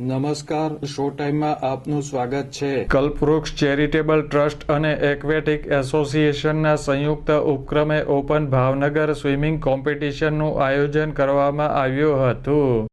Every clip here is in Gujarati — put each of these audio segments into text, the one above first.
નમસ્કાર, શો ટાઈમમાં આપનું સ્વાગત છે. કલ્પવૃક્ષ ચેરિટેબલ ટ્રસ્ટ અને એક્વેટિક એસોસિએશનના સંયુક્ત ઉપક્રમે ઓપન ભાવનગર સ્વિમિંગ કોમ્પિટિશનનું આયોજન કરવામાં આવ્યું હતું.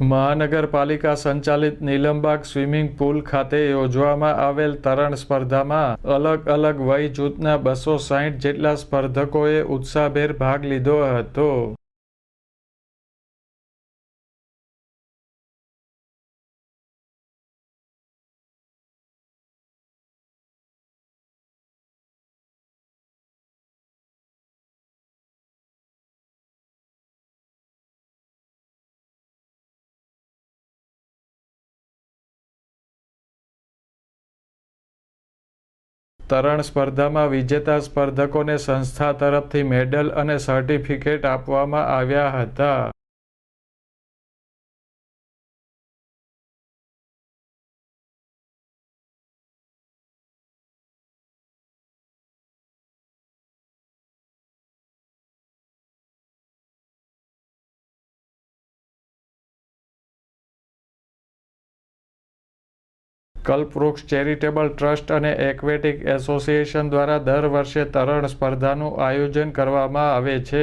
મહાનગરપાલિકા સંચાલિત નીલમબાગ સ્વિમિંગ પુલ ખાતે યોજવામાં આવેલ તરણ સ્પર્ધામાં અલગ અલગ વય જૂથના બસો સાહીઠ જેટલા સ્પર્ધકોએ ઉત્સાહભેર ભાગ લીધો હતો. તરણ સ્પર્ધામાં વિજેતા સ્પર્ધકોને સંસ્થા તરફથી મેડલ અને સર્ટિફિકેટ આપવામાં આવ્યા હતા. કલ્પવૃક્ષ ચેરિટેબલ ટ્રસ્ટ અને એક્વેટિક એસોસિએશન દ્વારા દર વર્ષે તરણ સ્પર્ધાનું આયોજન કરવામાં આવે છે.